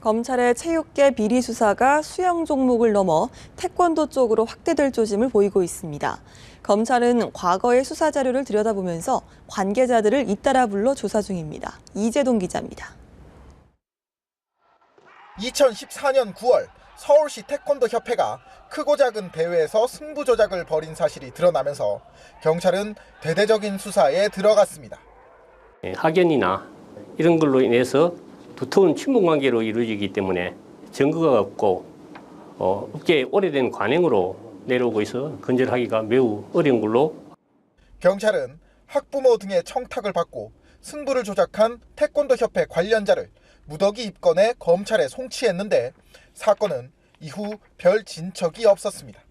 검찰의 체육계 비리 수사가 수영 종목을 넘어 태권도 쪽으로 확대될 조짐을 보이고 있습니다. 검찰은 과거의 수사 자료를 들여다보면서 관계자들을 잇따라 불러 조사 중입니다. 이재동 기자입니다. 2014년 9월 서울시 태권도 협회가 크고 작은 대회에서 승부 조작을 벌인 사실이 드러나면서 경찰은 대대적인 수사에 들어갔습니다. 예, 학연이나 이런 걸로 인해서 두터운 친분 관계로 이루어지기 때문에 증거가 없고 어, 업계의 오래된 관행으로 내려오고 있어 근절하기가 매우 어려운 걸로 경찰은 학부모 등의 청탁을 받고 승부를 조작한 태권도 협회 관련자를 무더기 입건해 검찰에 송치했는데 사건은 이후 별 진척이 없었습니다.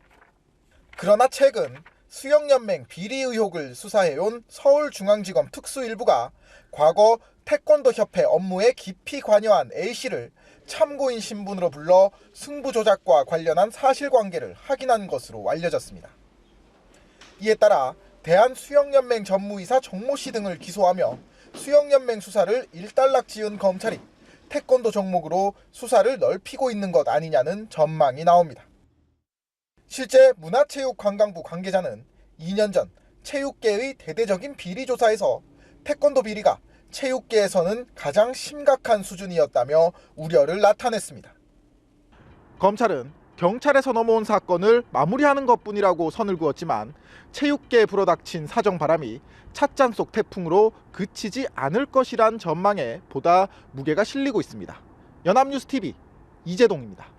그러나 최근 수영연맹 비리 의혹을 수사해온 서울중앙지검 특수일부가 과거 태권도 협회 업무에 깊이 관여한 A씨를 참고인 신분으로 불러 승부 조작과 관련한 사실관계를 확인한 것으로 알려졌습니다. 이에 따라 대한수영연맹 전무이사 정모 씨 등을 기소하며 수영연맹 수사를 일단락 지은 검찰이 태권도 종목으로 수사를 넓히고 있는 것 아니냐는 전망이 나옵니다. 실제 문화체육관광부 관계자는 2년 전 체육계의 대대적인 비리 조사에서 태권도 비리가 체육계에서는 가장 심각한 수준이었다며 우려를 나타냈습니다. 검찰은 경찰에서 넘어온 사건을 마무리하는 것뿐이라고 선을 그었지만 체육계에 불어닥친 사정 바람이 찻잔 속 태풍으로 그치지 않을 것이란 전망에 보다 무게가 실리고 있습니다. 연합뉴스 TV 이재동입니다.